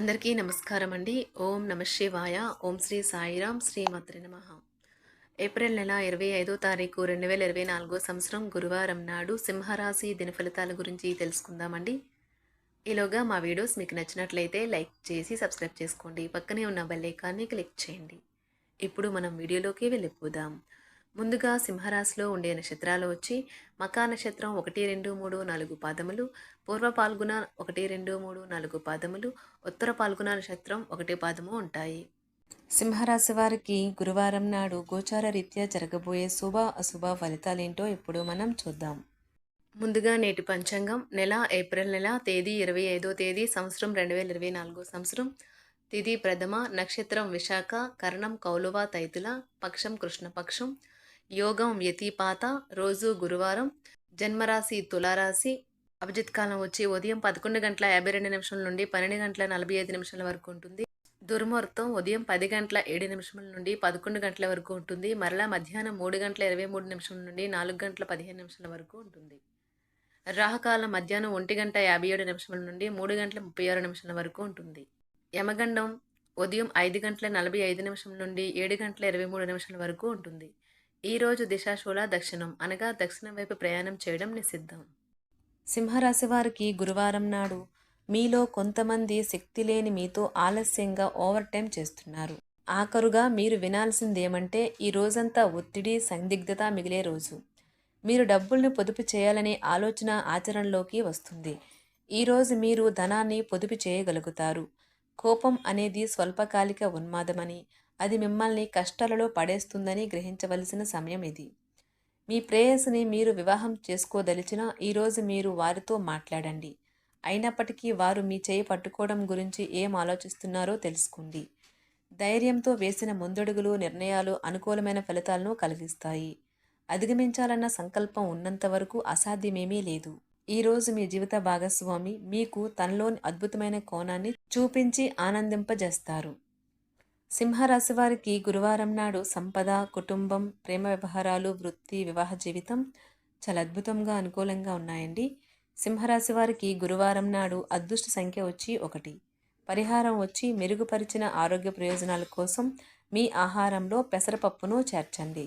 అందరికీ నమస్కారం అండి. ఓం నమ శివాయ. ఓం శ్రీ సాయిరామ్ శ్రీమాత్రి నమ. ఏప్రిల్ నెల ఇరవై ఐదో తారీఖు రెండు వేల ఇరవై నాలుగో సంవత్సరం గురువారం నాడు సింహరాశి దిన ఫలితాల గురించి తెలుసుకుందామండి. ఈలోగా మా వీడియోస్ మీకు నచ్చినట్లయితే లైక్ చేసి సబ్స్క్రైబ్ చేసుకోండి. పక్కనే ఉన్న బెల్లైకాన్ని క్లిక్ చేయండి. ఇప్పుడు మనం వీడియోలోకి వెళ్ళిపోదాం. ముందుగా సింహరాశిలో ఉండే నక్షత్రాలు వచ్చి మకా నక్షత్రం ఒకటి రెండు మూడు నాలుగు పాదములు పూర్వ పాల్గొన ఒకటి రెండు మూడు నాలుగు పాదములు ఉత్తర పాల్గొన నక్షత్రం ఒకటి పాదము ఉంటాయి. సింహరాశి వారికి గురువారం నాడు గోచార రీత్యా జరగబోయే శుభ అశుభ ఫలితాలేంటో ఇప్పుడు మనం చూద్దాం. ముందుగా నేటి పంచాంగం నెల ఏప్రిల్ నెల తేదీ ఇరవై ఐదో తేదీ సంవత్సరం రెండు వేల ఇరవై నాలుగో సంవత్సరం తిథి ప్రథమ నక్షత్రం విశాఖ కరణం కౌలువ తైతుల పక్షం కృష్ణపక్షం యోగం యతిపాత రోజు గురువారం జన్మరాశి తులారాశి. అభిజిత్ కాలం వచ్చి ఉదయం పదకొండు గంటల యాభై రెండు నిమిషాల నుండి పన్నెండు గంటల నలభై ఐదు నిమిషాల వరకు ఉంటుంది. దుర్ముహూర్తం ఉదయం పది గంటల ఏడు నిమిషాల నుండి పదకొండు గంటల వరకు ఉంటుంది. మరలా మధ్యాహ్నం మూడు గంటల ఇరవై మూడు నిమిషాల నుండి నాలుగు గంటల పదిహేను నిమిషాల వరకు ఉంటుంది. రాహకాలం మధ్యాహ్నం ఒంటి గంట యాభై ఏడు నిమిషాల నుండి మూడు గంటల ముప్పై ఆరు నిమిషాల వరకు ఉంటుంది. యమగండం ఉదయం ఐదు గంటల నలభై ఐదు నిమిషం నుండి ఏడు గంటల ఇరవై మూడు నిమిషాల వరకు ఉంటుంది. ఈరోజు దిశాశూల దక్షిణం అనగా దక్షిణం వైపు ప్రయాణం చేయడం నిషిద్ధం. సింహరాశి వారికి గురువారం నాడు మీలో కొంతమంది శక్తి లేని మీతో ఆలస్యంగా ఓవర్ టైం చేస్తున్నారు. ఆఖరుగా మీరు వినాల్సిందేమంటే ఈ రోజంతా ఒత్తిడి సందిగ్ధత మిగిలే రోజు. మీరు డబ్బుల్ని పొదుపు చేయాలనే ఆలోచన ఆచరణలోకి వస్తుంది. ఈరోజు మీరు ధనాన్ని పొదుపు చేయగలుగుతారు. కోపం అనేది స్వల్పకాలిక ఉన్మాదమని అది మిమ్మల్ని కష్టాలలో పడేస్తుందని గ్రహించవలసిన సమయం ఇది. మీ ప్రేయస్ని మీరు వివాహం చేసుకోదలిచినా ఈరోజు మీరు వారితో మాట్లాడండి. అయినప్పటికీ వారు మీ చేయి పట్టుకోవడం గురించి ఏం ఆలోచిస్తున్నారో తెలుసుకోండి. ధైర్యంతో వేసిన ముందడుగులు నిర్ణయాలు అనుకూలమైన ఫలితాలను కలిగిస్తాయి. అధిగమించాలన్న సంకల్పం ఉన్నంత వరకు అసాధ్యమేమీ లేదు. ఈరోజు మీ జీవిత భాగస్వామి మీకు తనలోని అద్భుతమైన కోణాన్ని చూపించి ఆనందింపజేస్తారు. సింహరాశి వారికి గురువారం నాడు సంపద కుటుంబం ప్రేమ వ్యవహారాలు వృత్తి వివాహ జీవితం చాలా అద్భుతంగా అనుకూలంగా ఉన్నాయండి. సింహరాశి వారికి గురువారం నాడు అదృష్ట సంఖ్య వచ్చి ఒకటి. పరిహారం వచ్చి మెరుగుపరిచిన ఆరోగ్య ప్రయోజనాల కోసం మీ ఆహారంలో పెసరపప్పును చేర్చండి.